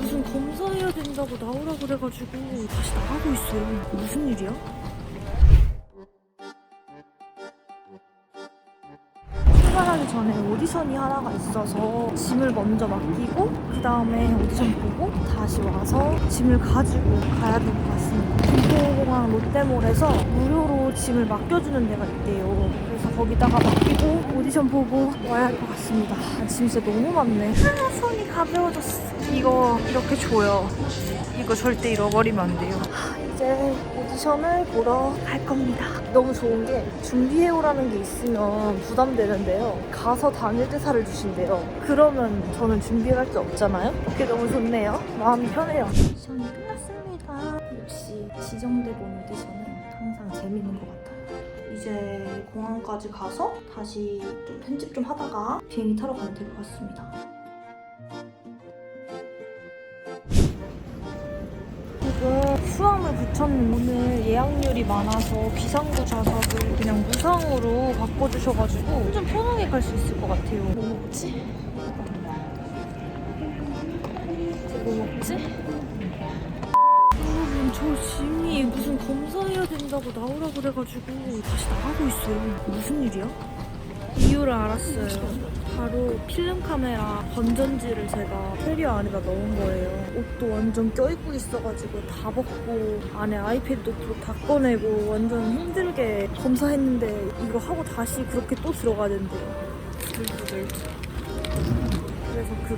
무슨 검사해야 된다고 나오라 그래가지고 다시 나가고 있어요. 무슨 일이야? 출발하기 전에 오디션이 하나가 있어서 짐을 먼저 맡기고 그 다음에 오디션 보고 다시 와서 짐을 가지고 가야 될 것 같습니다. 김포공항 롯데몰에서 무료로 짐을 맡겨주는 데가 있대요. 그래서 거기다가 맡기고 오디션 보고 와야 할 것 같습니다. 아, 짐 진짜 너무 많네. 아, 손이 가벼워졌어. 이거 이렇게 줘요. 이거 절대 잃어버리면 안 돼요. 이제 오디션을 보러 갈 겁니다. 너무 좋은 게 준비해오라는 게 있으면 부담되는데요. 가서 당일 대사를 주신대요. 그러면 저는 준비할 게 없잖아요. 그게 너무 좋네요. 마음이 편해요. 오디션이 끝났습니다. 역시 지정되본 오디션은 항상 재밌는 것 같아요. 이제 공항까지 가서 다시 좀 편집 좀 하다가 비행기 타러 가면 될 것 같습니다. 수함을 붙였는데 오늘 예약률이 많아서 비상구 좌석을 그냥 무상으로 바꿔주셔가지고 좀 편하게 갈 수 있을 것 같아요. 뭐 먹지? 뭐 먹지? 여러분 저 짐이 무슨 검사해야 된다고 나오라 그래가지고 다시 나가고 있어요. 무슨 일이야? 이유를 알았어요. 바로 필름 카메라 건전지를 제가 캐리어 안에다 넣은 거예요. 옷도 완전 껴입고 있어가지고 다 벗고 안에 아이패드 노트북 다 꺼내고 완전 힘들게 검사했는데 이거 하고 다시 그렇게 또 들어가야 된대요. 들들들.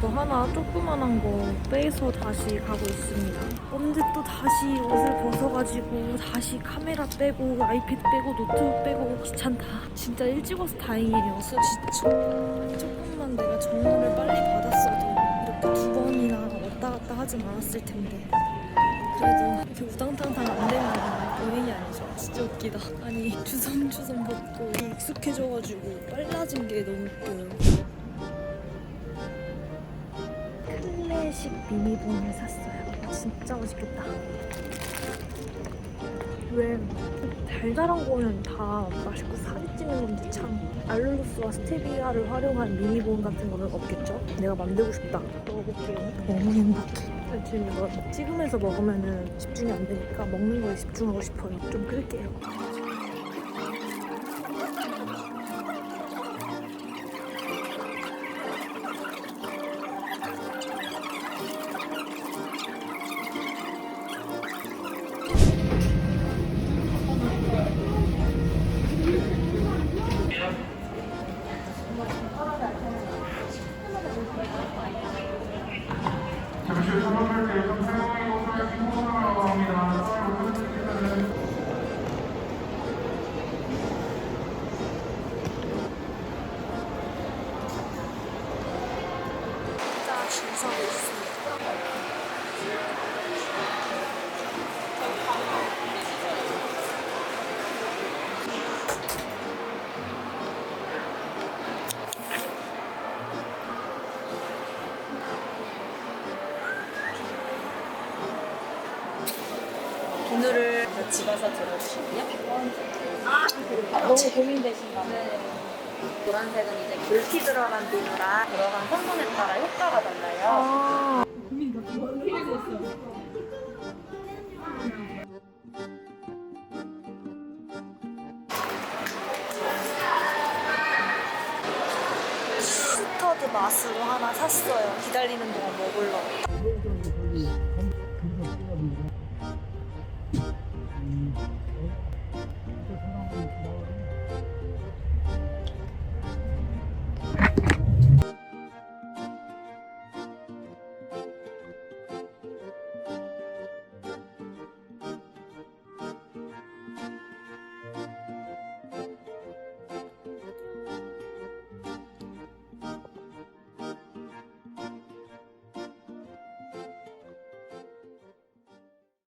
그거 하나 조그만한 거 빼서 다시 가고 있습니다. 언제 또 다시 옷을 벗어가지고 다시 카메라 빼고 아이패드 빼고 노트북 빼고 귀찮다. 진짜 일찍 와서 다행이에요. 진짜 조금만 내가 정보를 빨리 받았어도 이렇게 두 번이나 왔다 갔다 하지 않았을 텐데. 그래도 이렇게 우당탕탕 안 되면 연예인이 아니죠. 진짜 웃기다. 아니 주섬주섬 벗고 익숙해져가지고 빨라진 게 너무 웃겨요. 클래식 미니본을 샀어요. 진짜 맛있겠다. 왜 달달한 거는 다 맛있고 살이 찌는 건지 참 알룰로스와 스테비아를 활용한 미니본 같은 거는 없겠죠? 내가 만들고 싶다. 먹어볼게요. 너무 행복해. 지금 이거 찍으면서 먹으면 집중이 안 되니까 먹는 거에 집중하고 싶어요. 좀 끌게요. 잠시 후 상황할 때 예상 상황이 오면 신고하라고 합니다. 진짜 줄 서고 있습 비누를 집어서 들어주시고요. 너무 고민되신가 봐요. 네. 노란색은 이제 귤피 들어간 비누라 들어간 성분에 따라 효과가 달라요. 아, 스터드 맛으로 하나 샀어요. 기다리는 동안 먹으려고.